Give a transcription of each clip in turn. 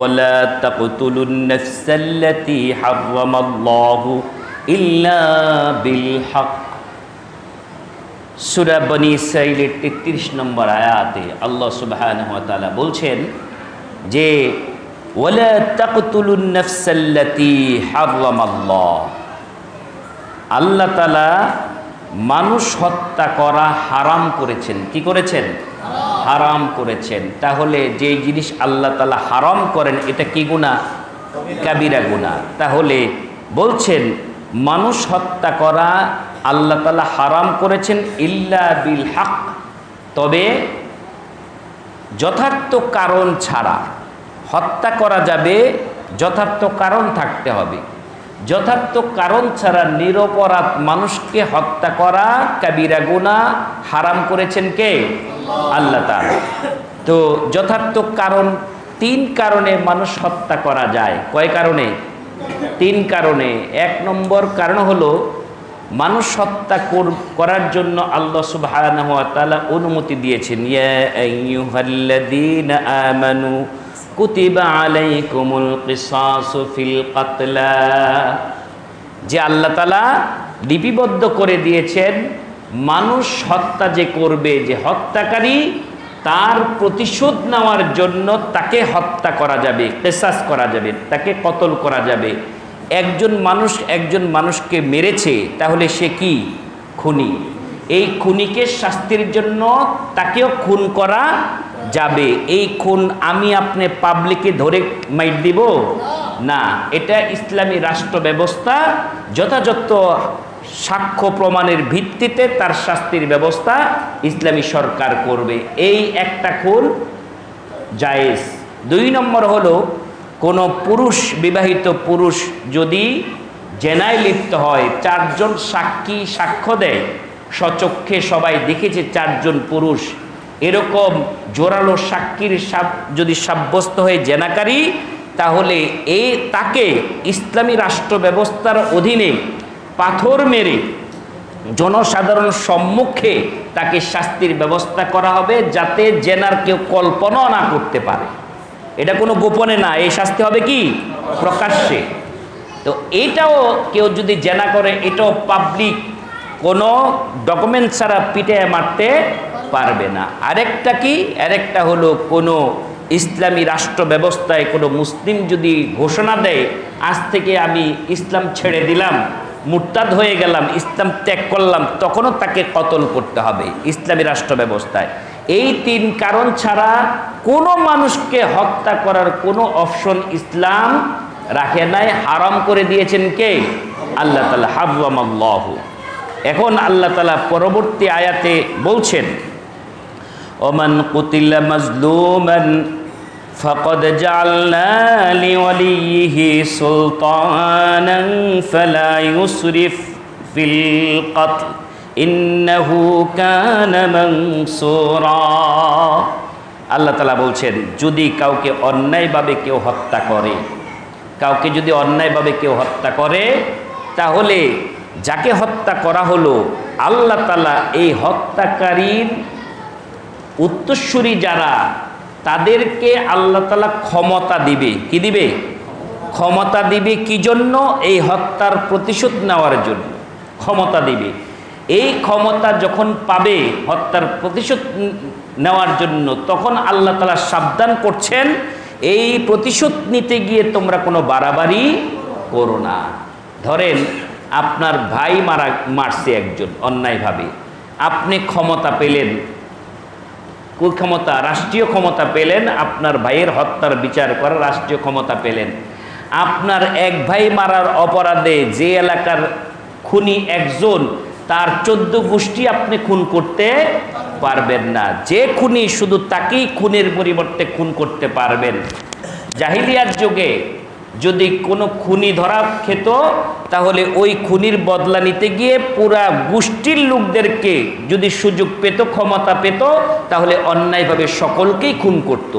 ولا تقتلوا النفس التي حرم الله إلا بالحق সুরা বনি ইসরাইলের তেত্রিশ নম্বর আয়াতে আল্লাহ সুবহানাহু ওয়া তাআলা বলছেন যে ওয়ালা তাকতুলুন নাফসাল্লাতী হারামাল্লাহ আল্লাহ তাআলা মানুষ হত্যা করা হারাম করেছেন কি করেছেন হারাম করেছেন। তাহলে যে জিনিস আল্লাহ তালা হারাম করেন, এটা কি গুনাহ? কাবিরা গুনাহ। তাহলে বলছেন, মানুষ হত্যা করা আল্লাহ তালা হারাম করেছেন ইল্লা বিল হক। তবে যথার্থ কারণ ছাড়া হত্যা করা যাবে, যথার্থ কারণ থাকতে হবে। যথার্থ কারণ ছাড়া নিরপরাধ মানুষকে হত্যা করা কাবিরা গুনা হারাম করেছেন কে? আল্লাহ তো যথার্থ কারণ, তিন কারণে মানুষ হত্যা করা যায়। কয় কারণে? তিন কারণে। এক নম্বর কারণ হলো, মানুষ হত্যা করার জন্য আল্লাহ তাআলা অনুমতি দিয়েছেন। ইয়া আইয়ুহাল্লাযীনা আমানু কুতিবা যে আল্লাহ তাআলা লিপিবদ্ধ করে দিয়েছেন, মানুষ হত্যা যে করবে, যে হত্যাকারী, তার প্রতিশোধ নেওয়ার জন্য তাকে হত্যা করা যাবে, কেসাস করা যাবে, তাকে কতল করা যাবে। একজন মানুষ একজন মানুষকে মেরেছে, তাহলে সে কি? খুনি। এই খুনিকে শাস্তির জন্য তাকেও খুন করা যাবে। এই খুন আমি আপনি পাবলিকে ধরে মাইট দিব? না, এটা ইসলামী রাষ্ট্র ব্যবস্থা, যথাযথ সাক্ষ্য প্রমাণের ভিত্তিতে তার শাস্তির ব্যবস্থা ইসলামী সরকার করবে। এই একটা খুন জায়েজ। দুই নম্বর হলো, কোনো পুরুষ, বিবাহিত পুরুষ যদি জেনায় লিপ্ত হয়, চারজন সাক্ষী সাক্ষ্য দেয়। সচক্ষে সবাই দেখেছে চারজন পুরুষ এরকম জোরালো সাক্ষীর যদি সাব্যস্ত হয়ে জেনাকারী, তাহলে এ তাকে ইসলামী রাষ্ট্র ব্যবস্থার অধীনে পাথর মেরে জনসাধারণ সম্মুখে তাকে শাস্তির ব্যবস্থা করা হবে যাতে জেনার কেউ কল্পনা না করতে পারে। এটা কোনো গোপনে না, এই শাস্তি হবে কি? প্রকাশ্যে। তো এটাও কেউ যদি জেনা করে, এটাও পাবলিক কোনো ডকুমেন্ট ছাড়া পিটে মারতে পারবে না। আরেকটা কি? আরেকটা হলো কোনো ইসলামী রাষ্ট্র ব্যবস্থায় কোনো মুসলিম যদি ঘোষণা দেয়, আজ থেকে আমি ইসলাম ছেড়ে দিলাম, মুরতাদ হয়ে গেলাম, ইসলাম ত্যাগ করলাম তখনও তাকে কতল করতে হবে ইসলামী রাষ্ট্র ব্যবস্থায়। এই তিন কারণ ছাড়া কোনো মানুষকে হত্যা করার কোনো অপশন ইসলাম রাখে নাই। হারাম করে দিয়েছেন কে? আল্লাহ তালা হাবুয়ামাল্লাহ এখন আল্লাহ তালা পরবর্তী আয়াতে বলছেন ওমান কুতিল্লা মাজলুমান فقد جعلنا لوليه سلطانا فلا يسرف في القتل إنه كان منصورا আল্লাহ তালা বলছেন যদি কাউকে অন্যায়ভাবে কেউ হত্যা করে কাউকে যদি অন্যায়ভাবে কেউ হত্যা করে তাহলে যাকে হত্যা করা হলো আল্লাহ তালা এই হত্যাকারীর উত্তরসূরি যারা, তাদেরকে আল্লাহ তালা ক্ষমতা দিবে। কি দিবে? ক্ষমতা দিবে কি জন্য? এই হত্যার প্রতিশোধ নেওয়ার জন্য। ক্ষমতা দিবে। এই ক্ষমতা যখন পাবে, হত্যার প্রতিশোধ নেওয়ার জন্য, তখন আল্লাহ তালা সাবধান করছেন, এই প্রতিশোধ নিতে গিয়ে তোমরা কোনো বাড়াবাড়ি করো না। ধরেন, আপনার ভাই মারা, মারছে একজন অন্যায়ভাবে। আপনি ক্ষমতা পেলেন ক্ষমতা রাষ্ট্রীয় ক্ষমতা পেলেন, আপনার ভাইয়ের হত্যার বিচার করার রাষ্ট্রীয় ক্ষমতা পেলেন। আপনার এক ভাই মারার অপরাধে যে এলাকার খুনি একজন, তার চোদ্দ গোষ্ঠী আপনি খুন করতে পারবেন না। যে খুনি শুধু তাকেই খুনের পরিবর্তে খুন করতে পারবেন। জাহিলিয়ার যুগে যদি কোনো খুনি ধরা খেত, তাহলে ওই খুনির বদলা নিতে গিয়ে পুরা গোষ্ঠীর লোকদেরকে যদি সুযোগ পেত, ক্ষমতা পেত, তাহলে অন্যায়ভাবে সকলকেই খুন করত।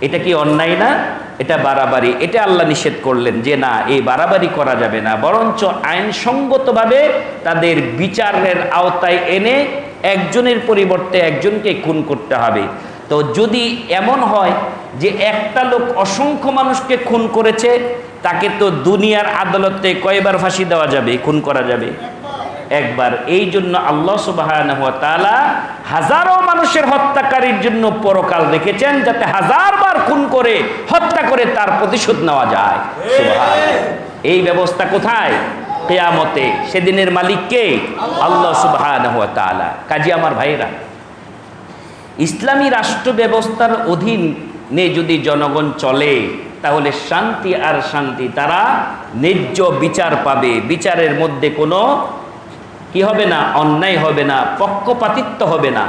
এটা কি অন্যায় না? এটা বাড়াবাড়ি। এটা আল্লাহ নিষেধ করলেন যে, না এই বাড়াবাড়ি করা যাবে না। বরঞ্চ আইনসঙ্গতভাবে তাদের বিচারের আওতায় এনে একজনের পরিবর্তে একজনকে খুন করতে হবে। তো যদি এমন হয় যে একটা লোক অসংখ্য মানুষকে খুন করেছে, তাকে তো দুনিয়ার আদালতে কয়বার ফাঁসি দেওয়া যাবে, খুন করা যাবে? একবার। এই জন্য আল্লাহ সুবাহ হাজারো মানুষের হত্যাকারীর জন্য পরকাল রেখেছেন যাতে হাজারবার খুন করে, হত্যা করে তার প্রতিশোধ নেওয়া যায়। এই ব্যবস্থা কোথায়? কেয়ামতে। সেদিনের মালিক কে আল্লাহ সুবাহ কাজী আমার ভাইরা ইসলামী রাষ্ট্র ব্যবস্থার অধীনে যদি জনগণ চলে, তাহলে শান্তি আর শান্তি তারা ন্যায্য বিচার পাবে। বিচারের মধ্যে কোনো কি হবে না, অন্যায় হবে না, পক্ষপাতিত্ব হবে না।